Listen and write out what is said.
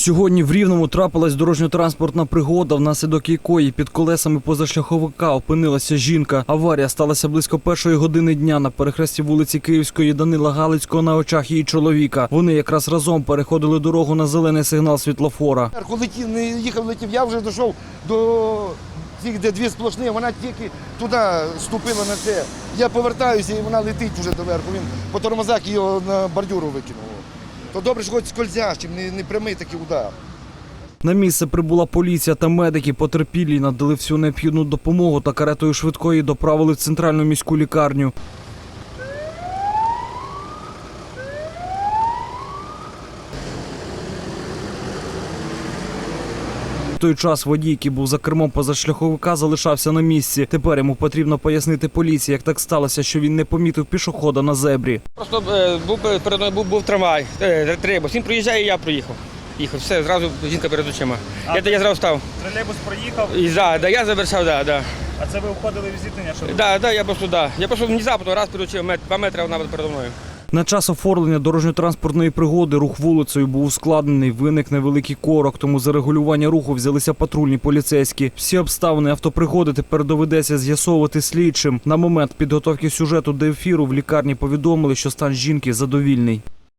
Сьогодні в Рівному трапилась дорожньо-транспортна пригода, внаслідок якої під колесами позашляховика опинилася жінка. Аварія сталася близько першої години дня на перехресті вулиці Київської Данила Галицького на очах її чоловіка. Вони якраз разом переходили дорогу на зелений сигнал світлофора. Не їхав, летів. Я вже дійшов до цих, де дві сплошні, вона тільки туди ступила на це. Я повертаюся і вона летить вже доверху. Він по тормозах його на бордюру викинув. То добре, що хоч скользящим, не, не прямий такий удар. На місце прибула поліція та медики. Потерпілі надали всю необхідну допомогу та каретою швидкої доправили в центральну міську лікарню. Той час водій, який був за кермом позашляховика, залишався на місці. Тепер йому потрібно пояснити поліції, як так сталося, що він не помітив пішохода на зебрі. Просто е, був перед мною був, був трамвай, е, тролейбус. Він проїжджає, і я проїхав. Їхав, все, зразу жінка перед очима. Я, я зразу став. Тролейбус проїхав, І да, да, я завершав, да, да. а це ви входили в зіткнення, що Да, да, я просто, да. Я просто внезапно раз перед мет, два метри вона передо мною. На час оформлення дорожньо-транспортної пригоди рух вулицею був ускладнений, виник невеликий корок, тому за регулювання руху взялися патрульні поліцейські. Всі обставини автопригоди тепер доведеться з'ясовувати слідчим. На момент підготовки сюжету до ефіру в лікарні повідомили, що стан жінки задовільний.